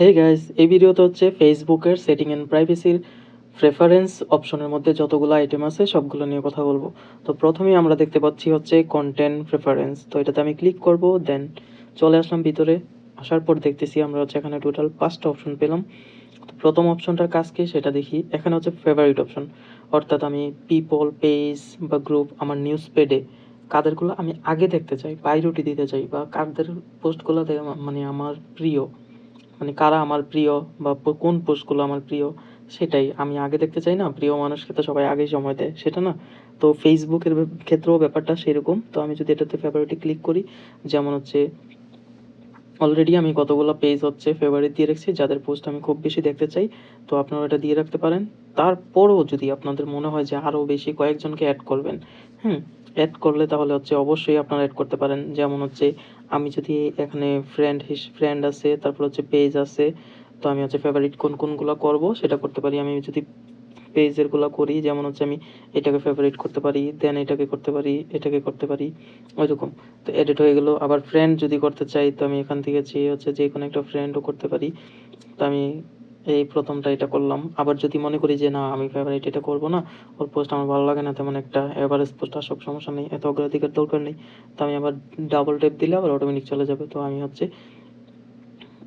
Hey guys এই ভিডিওতে হচ্ছে ফেসবুকের সেটিং অ্যান্ড প্রাইভেসির প্রেফারেন্স অপশনের মধ্যে যতগুলো আইটেম আছে সবগুলো নিয়ে কথা বলব। তো প্রথমেই আমরা দেখতে পাচ্ছি হচ্ছে কন্টেন্ট প্রেফারেন্স তো এটাতে আমি ক্লিক করব দেন চলে আসলাম ভিতরে। আসার পর দেখতেছি আমরা হচ্ছে এখানে টোটাল পাঁচটা অপশন পেলাম। প্রথম অপশনটার কাজ কি? সেটা দেখি। এখানে হচ্ছে ফেভারিট অপশন অর্থাৎ আমি পিপল পেজ বা গ্রুপ আমার নিউজ পেডে কাদেরগুলো আমি আগে দেখতে চাই প্রায়োরিটি দিতে চাই বা কাদের পোস্টগুলো মানে আমার প্রিয়। মানে কারা আমার প্রিয় বা কোন পোস্টগুলো আমার প্রিয়, সেটাই। আমি আগে দেখতে চাই না, প্রিয় মানুষকে তো সবাই আগেই সময় দেয়, সেটা না। তো ফেসবুকের ক্ষেত্রেও ব্যাপারটা সেরকম। তো আমি যদি এটাতে ফেভারিটে ক্লিক করি, যেমন হচ্ছে অলরেডি আমি কতগুলো পেজ হচ্ছে ফেভারিট দিয়ে রেখেছি, যাদের পোস্ট আমি খুব বেশি দেখতে চাই, তো আপনারা এটা দিয়ে রাখতে পারেন। তারপরও যদি আপনাদের মনে হয় যে আরও বেশি কয়েকজনকে অ্যাড করবেন, হুম অ্যাড করলে তাহলে হচ্ছে অবশ্যই আপনারা অ্যাড করতে পারেন। যেমন হচ্ছে আমি যদি এখানে ফ্রেন্ড ফ্রেন্ড আছে, তারপর হচ্ছে পেজ আছে, তো আমি হচ্ছে ফেভারিট কোন, কোনগুলো করব সেটা করতে পারি। আমি যদি পেজেরগুলো করি, যেমন হচ্ছে আমি এটাকে ফেভারিট করতে পারি দেন এটাকে করতে পারি, এটাকে করতে পারি, ওইরকম। তো এডিট হয়ে গেলো। আবার ফ্রেন্ড যদি করতে চাই, তো আমি এখান থেকে চেয়ে হচ্ছে যে কোনো একটা ফ্রেন্ডও করতে পারি। তো আমি এই প্রথমটা এটা করলাম। আবার যদি মনে করি যে, না, আমি ফেভারিট এটা করব না, ওর পোস্ট আমার ভালো লাগে না, তেমন একটা এভারেজ পোস্ট আসুক সমস্যা নেই, এত অগ্রাধিকার দরকার নেই। তো আমি আবার ডাবল টেপ দিলে আবার অটোমেটিক চলে যাবে। তো আমি হচ্ছে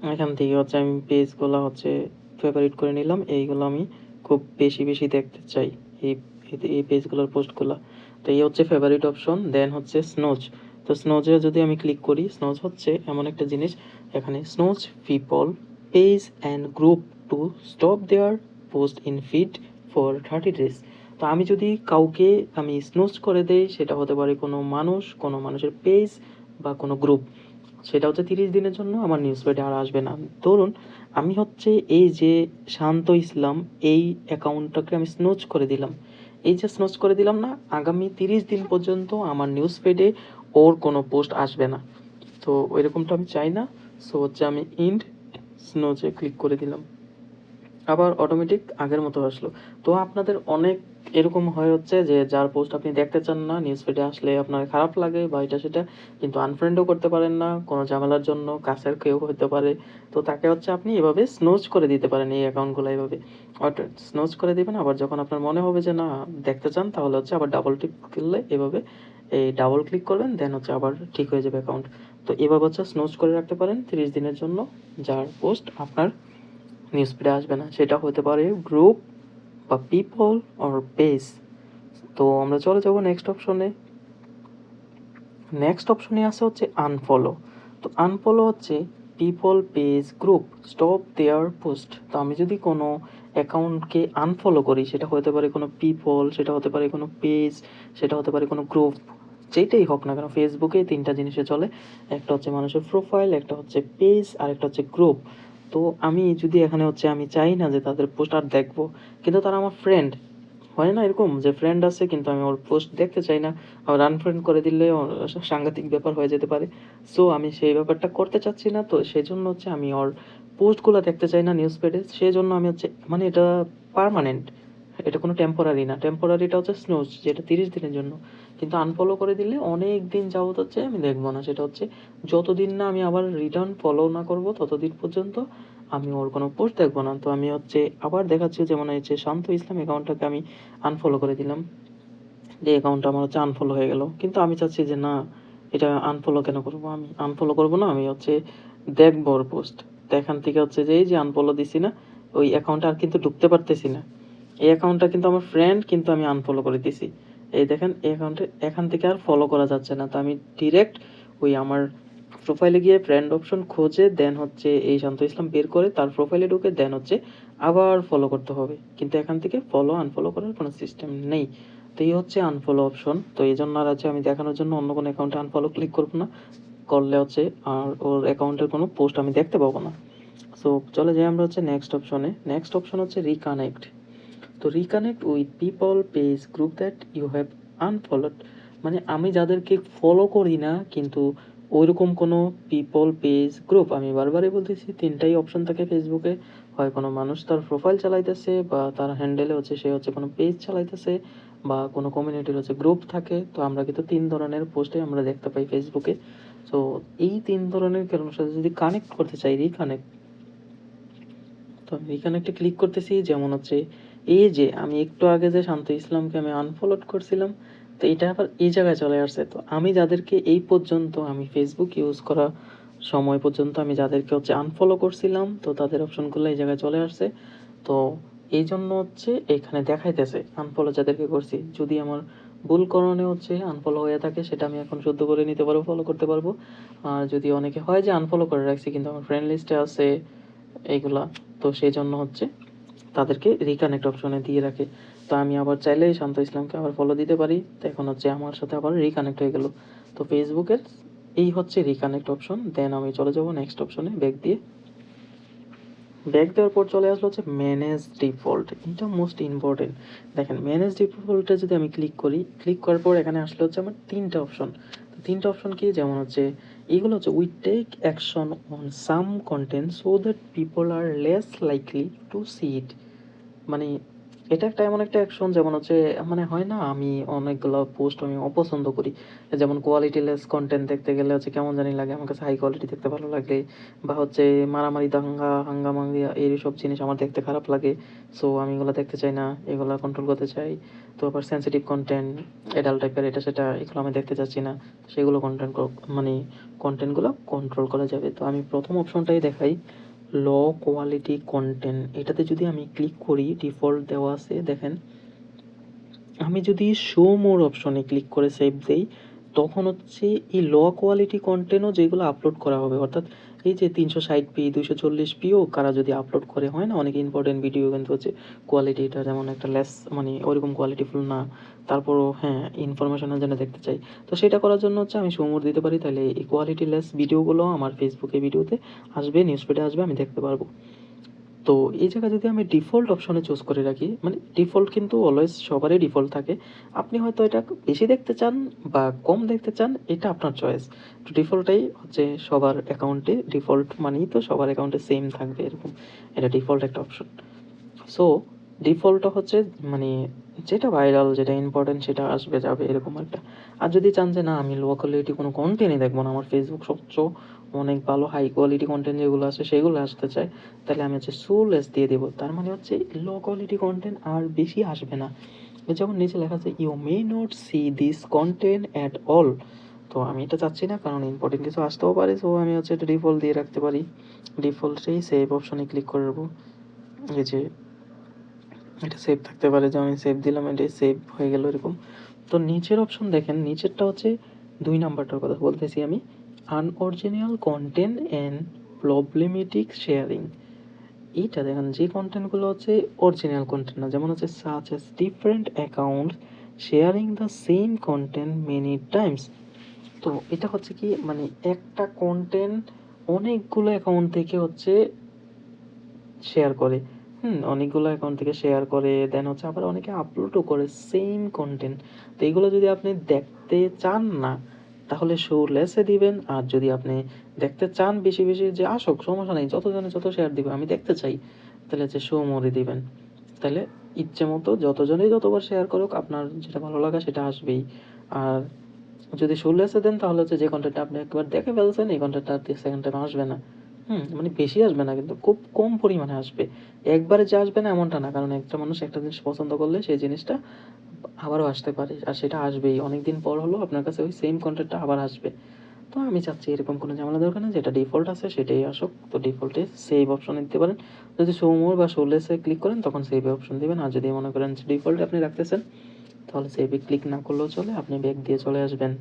এখান থেকে হচ্ছে আমি পেজগুলো হচ্ছে ফেভারিট করে নিলাম। এইগুলো আমি খুব বেশি বেশি দেখতে চাই এই, এই- পেজগুলোর পোস্টগুলো তো এই হচ্ছে ফেভারিট অপশন দেন হচ্ছে স্নোজ তো স্নোজে যদি আমি ক্লিক করি স্নোজ হচ্ছে এমন একটা জিনিস, এখানে snooze people page and group to stop their post in feed for thirty days তো আমি যদি কাউকে, আমি স্নোজ করে দেই, সেটা হতে পারে কোনো মানুষ, কোনো মানুষের পেজ বা কোনো গ্রুপ সেটা হচ্ছে তিরিশ দিনের জন্য আমার নিউজ ফিডে আর আসবে না। ধরুন, আমি হচ্ছে এই যে শান্ত ইসলাম, এই অ্যাকাউন্টটাকে আমি স্নোচ করে দিলাম। এই যে স্নোচ করে দিলাম না, আগামী তিরিশ দিন পর্যন্ত আমার নিউজ ফিডে ওর কোনো পোস্ট আসবে না। তো ওইরকমটা আমি চাই না। সো হচ্ছে আমি ইন্ড স্নোচে ক্লিক করে দিলাম। আবার অটোমেটিক আগের মতো আসলো। তো আপনাদের অনেক এরকম হয় হচ্ছে যে, যার পোস্ট আপনি দেখতে চান না নিউজ ফিডে আসলে আপনার খারাপ লাগে বা এটা সেটা, কিন্তু আনফ্রেন্ডও করতে পারেন না, কোনো ঝামেলার জন্য, কাছের কেউ হতে পারে, তো তাকে হচ্ছে আপনি এভাবে স্নোজ করে দিতে পারেন এই অ্যাকাউন্টগুলো এভাবে। অর্থাৎ স্নোজ করে দিবেন, আবার যখন আপনার মনে হবে যে, না, দেখতে চান, তাহলে হচ্ছে আবার ডাবল টিপ করলে এভাবে এই ডাবল ক্লিক করবেন দেন হচ্ছে আবার ঠিক হয়ে যাবে অ্যাকাউন্ট তো এভাবে হচ্ছে স্নোজ করে রাখতে পারেন তিরিশ দিনের জন্য, যার পোস্ট আপনার নিউজ ফিডে আসবে না। সেটা হতে পারে গ্রুপ বা পিপল অর পেজ তো আমরা চলে যাব নেক্সট অপশনে নেক্সট অপশনে আছে হচ্ছে আনফলো তো আনফলো হচ্ছে people page group stop their post তো আমি যদি কোনো অ্যাকাউন্টকে আনফলো করি, সেটা হতে পারে কোনো পিপল সেটা হতে পারে কোনো পেজ সেটা হতে পারে কোনো গ্রুপ যেটাই হোক না কেন ফেসবুকে তিনটা জিনিসে চলে। একটা হচ্ছে মানুষের প্রোফাইল একটা হচ্ছে পেজ আর একটা হচ্ছে গ্রুপ তো আমি যদি এখানে হচ্ছে আমি চাই না যে তাদের পোস্ট আর দেখব, কিন্তু তারা আমার ফ্রেন্ড হয় না এরকম যে ফ্রেন্ড আছে কিন্তু আমি ওর পোস্ট দেখতে চাই না, আবার আনফ্রেন্ড করে দিলে সাংঘাতিক ব্যাপার হয়ে যেতে পারে। সো আমি সেই ব্যাপারটা করতে চাচ্ছি না, তো সেই জন্য হচ্ছে আমি ওর পোস্টগুলো দেখতে চাই না নিউজ পেডে সেই জন্য আমি হচ্ছে মানে এটা পার্মানেন্ট এটা কোনো টেম্পোরারি না। টেম্পোরারিটা হচ্ছে স্নোজ যেটা তিরিশ দিনের জন্য। কিন্তু আনফলো করে দিলে অনেক দিন যাবত হচ্ছে আমি দেখব না। সেটা হচ্ছে যতদিন না আমি আবার রিটার্ন ফলো না করব, ততদিন পর্যন্ত আমি ওর কোনো পোস্ট দেখব না। তো আমি হচ্ছে আবার দেখাচ্ছি যেমন হচ্ছে শান্ত ইসলাম অ্যাকাউন্টটাকে আমি আনফলো করে দিলাম। যে অ্যাকাউন্টটা আমার হচ্ছে আনফলো হয়ে গেল। কিন্তু আমি চাচ্ছি যে না, এটা আনফলো কেন করব? আমি আনফলো করব না, আমি হচ্ছে দেখব ওর পোস্ট তো এখান থেকে হচ্ছে যে এই যে আনফলো দিছি না, ওই অ্যাকাউন্টে আর কিন্তু ঢুকতে পারতেছি না। এই অ্যাকাউন্টটা কিন্তু আমার ফ্রেন্ড কিন্তু আমি আনফলো করে দিছি। এই দেখেন, এই অ্যাকাউন্টে এখান থেকে আর ফলো করা যাচ্ছে না। তো আমি ডিরেক্ট ওই আমার প্রোফাইলে গিয়ে ফ্রেন্ড অপশন খোঁজে দেন হচ্ছে এই শান্ত ইসলাম বের করে, তার প্রোফাইলে ঢুকে দেন হচ্ছে আবার ফলো করতে হবে। কিন্তু এখান থেকে ফলো আনফলো করার কোনো সিস্টেম নেই। তো এই হচ্ছে আনফলো অপশন তো এই জন্য আর আছে, আমি দেখানোর জন্য অন্য কোনো অ্যাকাউন্টে আনফলো ক্লিক করব না। করলে হচ্ছে আর ওর অ্যাকাউন্টের কোনো পোস্ট আমি দেখতে পাবো না। সো চলে যাই আমরা হচ্ছে নেক্সট অপশনে নেক্সট অপশন হচ্ছে রিকানেক্ট তো reconnect with people page group that you have unfollowed মানে আমি যাদেরকে ফলো করি না, কিন্তু ওইরকম কোনো পিপল পেজ গ্রুপ আমি বারবারই বলতেছি, তিনটাই অপশন থাকে ফেসবুকে হয় কোনো মানুষ তার প্রোফাইল চালাইতেছে বা তার হ্যান্ডেলে হচ্ছে, সে হচ্ছে কোনো পেজ চালাইতেছে বা কোনো কমিউনিটির হচ্ছে গ্রুপ থাকে। তো আমরা কিন্তু তিন ধরনের পোস্টে আমরা দেখতে পাই ফেসবুকে সো এই তিন ধরনের কারণের সাথে যদি কানেক্ট করতে চাই রিকানেক্ট তো আমি রিকানেক্টে ক্লিক করতেছি, যেমন হচ্ছে এই যে আমি একটু আগে যে শান্ত ইসলামকে আমি আনফলোড করছিলাম, তো এটা আবার এই জায়গায় চলে আসছে। তো আমি যাদেরকে এই পর্যন্ত আমি ফেসবুক ইউজ করা সময় পর্যন্ত আমি যাদেরকে হচ্ছে আনফলো করছিলাম, তো তাদের অপশনগুলো এই জায়গায় চলে আসছে। তো এই জন্য হচ্ছে এখানে দেখাইতেছে আনফলো যাদেরকে করছি। যদি আমার ভুল করণে হচ্ছে আনফলো হয়ে থাকে, সেটা আমি এখন শুদ্ধ করে নিতে পারব ফলো করতে পারব। আর যদি অনেকে হয় যে আনফলো করে রাখছি, কিন্তু আমার ফ্রেন্ড লিস্টে আছে এইগুলা তো সেই জন্য হচ্ছে তাদেরকে রিকানেক্ট অপশনে দিয়ে রাখে। তো আমি আবার চাইলে শান্ত ইসলামকে আবার ফলো দিতে পারি। তো এখন হচ্ছে আমার সাথে আবার রিকানেক্ট হয়ে গেল। তো ফেসবুকের এই হচ্ছে রিকানেক্ট অপশন দেন আমি চলে যাব নেক্সট অপশনে ব্যাক দিয়ে। ব্যাক দেওয়ার পর চলে আসলো হচ্ছে ম্যানেজ ডিফল্ট এটা মোস্ট ইম্পর্টেন্ট দেখেন ম্যানেজ ডিফল্টে যদি আমি ক্লিক করি ক্লিক করার পর এখানে আসলে হচ্ছে আমার তিনটা অপশন তো তিনটা অপশন কি? যেমন হচ্ছে এইগুলো হচ্ছে we take action on some content so that people are less likely to see it মানে এটা একটা এমন একটা অ্যাকশন যেমন হচ্ছে মানে হয় না, আমি অনেকগুলো পোস্ট আমি অপছন্দ করি। যেমন কোয়ালিটি লেস কন্টেন্ট দেখতে গেলে হচ্ছে কেমন জানি লাগে, আমার কাছে হাই কোয়ালিটি দেখতে ভালো লাগে। বা হচ্ছে মারামারি, দাঙ্গা হাঙ্গামাঙ্গি এইসব জিনিস আমার দেখতে খারাপ লাগে। সো আমি এগুলো দেখতে চাই না, এগুলো কন্ট্রোল করতে চাই। তো আবার সেন্সিটিভ কন্টেন্ট এডাল টাইপের এটা সেটা, এগুলো আমি দেখতে চাচ্ছি না। সেগুলো কন্টেন্ট মানে কন্টেন্টগুলো কন্ট্রোল করা যাবে। তো আমি প্রথম অপশনটাই দেখাই। ল কোয়ালিটি কন্টেন্ট এটাতে যদি আমি ক্লিক করি ডিফল্ট দেওয়া আছে, দেখেন। আমি যদি শো মোর অপশনে ক্লিক করে সেভ দেই, তখন হচ্ছে এই লো কোয়ালিটি কন্টেন্টও যেগুলো আপলোড করা হবে, অর্থাৎ এই যে তিনশো ষাট পি দুশো চল্লিশ পিও কারা যদি আপলোড করে, হয় না? অনেক ইম্পর্টেন্ট ভিডিও কিন্তু হচ্ছে কোয়ালিটিটা যেমন একটা লেস মানে ওরকম কোয়ালিটিফুল না। তারপরও হ্যাঁ ইনফরমেশনের জন্য দেখতে চাই। তো সেটা করার জন্য হচ্ছে আমি সমর দিতে পারি, তাহলে এই কোয়ালিটি লেস ভিডিওগুলো আমার ফেসবুকে ভিডিওতে আসবে নিউজ ফিডে আসবে, আমি দেখতে পারব। তো এই জায়গায় যদি আমি ডিফল্ট অপশনে চুজ করে রাখি মানে ডিফল্ট কিন্তু অলওয়েজ সবারই ডিফল্ট থাকে। আপনি হয়তো এটা বেশি দেখতে চান বা কম দেখতে চান, এটা আপনার চয়েস তো ডিফল্টটাই হচ্ছে সবার অ্যাকাউন্টে ডিফল্ট মানেই তো সবার অ্যাকাউন্টে সেম থাকবে এরকম। এটা ডিফল্ট একটা অপশন সো ডিফল্টটা হচ্ছে মানে যেটা ভাইরাল যেটা ইম্পর্টেন্ট সেটা আসবে, যাবে, এরকম একটা। আর যদি চান যে না, আমি লো কোয়ালিটি কোনো কন্টেন্টই দেখব না, আমার ফেসবুক সবচেয়ে অনেক ভালো হাই কোয়ালিটি কন্টেন্ট যেগুলো আছে, সেগুলো আসতে চাই তাহলে আমি হচ্ছে সোলেস দিয়ে দেবো। তার মানে হচ্ছে লো কোয়ালিটি কন্টেন্ট আর বেশি আসবে না। যেমন নিচে লেখা আছে you may not see this content at all তো আমি এটা চাচ্ছি না, কারণ ইম্পর্টেন্ট কিছু আসতেও পারে সো আমি হচ্ছে এটা ডিফল্ট দিয়ে রাখতে পারি। ডিফল্ট সেই সেভ অপশনে ক্লিক করে করব এই যে এটা সেভ থাকতে পারে, যে আমি সেভ দিলাম এটা সেভ হয়ে গেল এরকম। তো নিচের অপশন দেখেন, নিচেরটা হচ্ছে দুই নাম্বারটার কথা বলতেছি আমি। Unoriginal content and problematic sharing এইটা দেখেন, যে কন্টেন্টগুলো হচ্ছে অরিজিনাল কন্টেন্ট না, যেমন হচ্ছে such as different account sharing the same content many times তো এটা হচ্ছে কি মানে একটা কন্টেন্ট অনেকগুলো অ্যাকাউন্ট থেকে হচ্ছে শেয়ার করে। হুম, অনেকগুলো অ্যাকাউন্ট থেকে শেয়ার করে দেন হচ্ছে আবার অনেকে আপলোডও করে সেম কন্টেন্ট তো এইগুলো যদি আপনি দেখতে চান না, তাহলে শো লেসে দিবেন। আর যদি আপনি দেখতে চান বেশি বেশি যে, আসুক, সমস্যা নেই যতজনে যত শেয়ার দিবে, আমি দেখতে চাই, তাহলে হচ্ছে শো মোরে দিবেন। তাহলে ইচ্ছে মতো যতজনেই যতবার শেয়ার করুক, আপনার যেটা ভালো লাগা সেটা আসবেই। আর যদি শো লেসে দেন, তাহলে হচ্ছে যে কন্টেন্টটা আপনি একবার দেখে ফেলছেন, এই কন্টেন্টটা আর সেকেন্ড টাইম আসবে না। হুম মানে বেশি আসবে না, কিন্তু খুব কম পরিমাণে আসবে। একবারে যে আসবে না, এমনটা না, কারণ একটা মানুষ একটা জিনিস পছন্দ করলে সেই জিনিসটা আবারও আসতে পারে, আর সেটা আসবেই। অনেক দিন পর হলেও আপনার কাছে ওই সেম কন্টেন্টটা আবার আসবে। তো আমি চাচ্ছি এরকম কোনো ঝামেলা দরকার নেই যেটা ডিফল্ট আছে সেটাই আসুক। তো ডিফল্টে সেভ অপশনে দিতে পারেন। যদি সৌমোর বা শোলেসে ক্লিক করেন, তখন সেভ অপশন দিবেন। আর যদি মনে করেন ডিফল্টে আপনি রাখতেছেন, তাহলে সেভে ক্লিক না করলেও চলে, আপনি ব্যাক দিয়ে চলে আসবেন।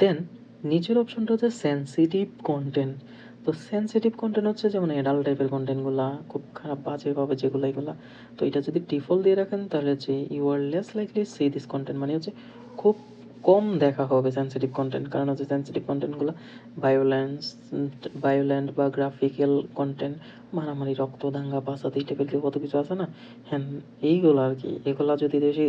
দেন নিচের অপশনটা হচ্ছে সেন্সিটিভ কন্টেন্ট তো সেন্সিটিভ কন্টেন্ট হচ্ছে যেমন এডাল্ট টাইপের কন্টেন্টগুলো খুব খারাপ বাজে পাবে যেগুলো, এগুলো। তো এটা যদি ডিফল্ট দিয়ে রাখেন, তাহলে হচ্ছে you are less likely see this content মানে হচ্ছে খুব কম দেখা হবে সেন্সিটিভ কন্টেন্ট কারণ হচ্ছে সেন্সিটিভ কন্টেন্টগুলো ভায়োলেন্স ভায়োলেন্ট বা গ্রাফিক্যাল কন্টেন্ট মারামারি রক্ত দাঙ্গা পাসাদ এই টাইপের কত কিছু আছে না? হ্যাঁ এইগুলো আর কি। এগুলো যদি বেশি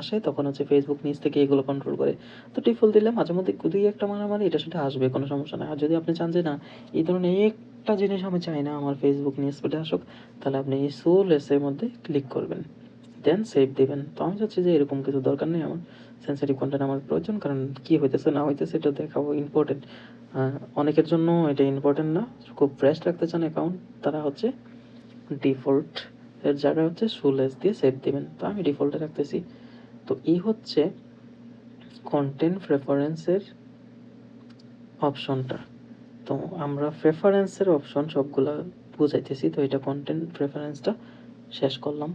আসে তখন হচ্ছে ফেসবুক নিজ থেকে এগুলো কন্ট্রোল করে। তো ডিফল্ট দিলে মাঝে মধ্যে দুই একটা মারামারি, এটা সেটা আসবে, কোনো সমস্যা নাই। আর যদি আপনি চান যে না, এই ধরনের একটা জিনিস আমি চাই না, আমার ফেসবুক নিউজ ফিডে আসুক, তাহলে আপনি এই সোল এসের মধ্যে ক্লিক করবেন। দেন সেভ দেবেন। তো আমি চাচ্ছি যে এরকম কিছু দরকার নেই আমার। সেন্সিটিভ কন্টেন্ট আমার প্রয়োজন, কারণ কী হইতেছে, না হইতেছে, এটা দেখাবো ইম্পর্টেন্ট অনেকের জন্য এটা ইম্পর্টেন্ট না। খুব ফ্রেশ রাখতে চান অ্যাকাউন্ট তারা হচ্ছে ডিফল্ট এর জায়গায় হচ্ছে সুলেস দিয়ে সেভ দিবেন। তো আমি ডিফল্টে রাখতেছি। তো এই হচ্ছে কন্টেন্ট প্রেফারেন্সের অপশনটা তো আমরা প্রেফারেন্সের অপশন সবগুলা বুঝাইতেছি, তো এটা কন্টেন্ট প্রেফারেন্সটা শেষ করলাম।